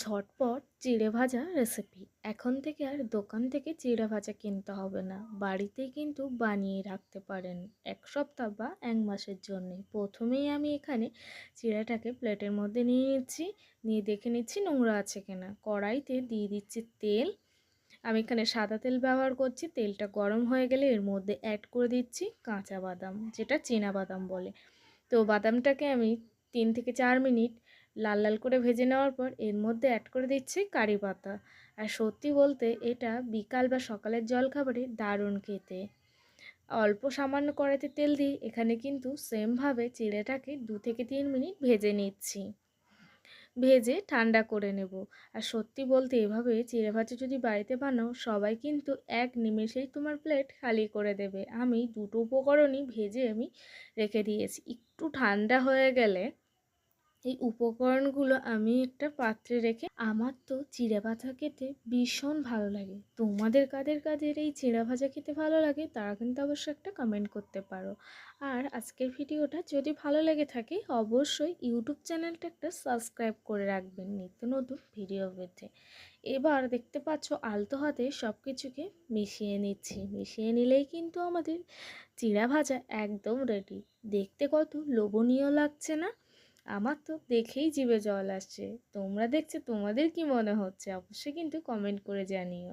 ঝটপট চিড়ে ভাজা রেসিপি এখন থেকে আর দোকান থেকে চিড়ে ভাজা কিনতে হবে না। বাড়িতেই কিন্তু বানিয়ে রাখতে পারেন এক সপ্তাহ বা এক মাসের জন্যে। প্রথমেই আমি এখানে চিড়েটাকে প্লেটের মধ্যে নিয়ে নিচ্ছি। নিয়ে দেখে নিচ্ছি নোংরা আছে কিনা। কড়াইতে দিয়ে দিচ্ছি তেল। আমি এখানে সাদা তেল ব্যবহার করছি। তেলটা গরম হয়ে গেলে এর মধ্যে অ্যাড করে দিচ্ছি কাঁচা বাদাম, যেটা চীনা বাদাম বলে। তো বাদামটাকে আমি তিন থেকে চার মিনিট লাল লাল করে ভেজে নেওয়ার পর এর মধ্যে অ্যাড করে দিচ্ছি কারি পাতা। আর সত্যি বলতে এটা বিকাল বা সকালের জলখাবারে দারুণ খেতে। অল্প সামান্য কড়াইতে তেল দিয়ে এখানে কিন্তু সেমভাবে চিড়েটাকে দু থেকে তিন মিনিট ভেজে নিচ্ছি। ভেজে ঠান্ডা করে নেব। আর সত্যি বলতে এভাবে চিড়ে ভাজা যদি বাড়িতে বানাও, সবাই কিন্তু এক নিমেষেই তোমার প্লেট খালি করে দেবে। আমি দুটো উপকরণই ভেজে আমি রেখে দিয়েছি। একটু ঠান্ডা হয়ে গেলে এই উপকরণগুলো আমি একটা পাত্রে রেখে আমার তো চিড়া ভাজা খেতে ভীষণ ভালো লাগে। তোমাদের কাদের কাদের এই চিড়া ভাজা খেতে ভালো লাগে তারা কিন্তু অবশ্যই একটা কমেন্ট করতে পারো। আর আজকের ভিডিওটা যদি ভালো লেগে থাকে অবশ্যই ইউটিউব চ্যানেলটা একটা সাবস্ক্রাইব করে রাখবেন নিত্য নতুন ভিডিও পেতে। এবার দেখতে পাচ্ছ আলতো হাতে সব কিছুকে মিশিয়ে নিচ্ছি। মিশিয়ে নিলেই কিন্তু আমাদের চিড়া ভাজা একদম রেডি দেখতে কত লোভনীয় লাগছে না? আমার তো দেখেই জিভে জল আসছে। তোমরা দেখছ তোমাদের কি মনে হচ্ছে? অবশ্যই কিন্তু কমেন্ট করে জানিও।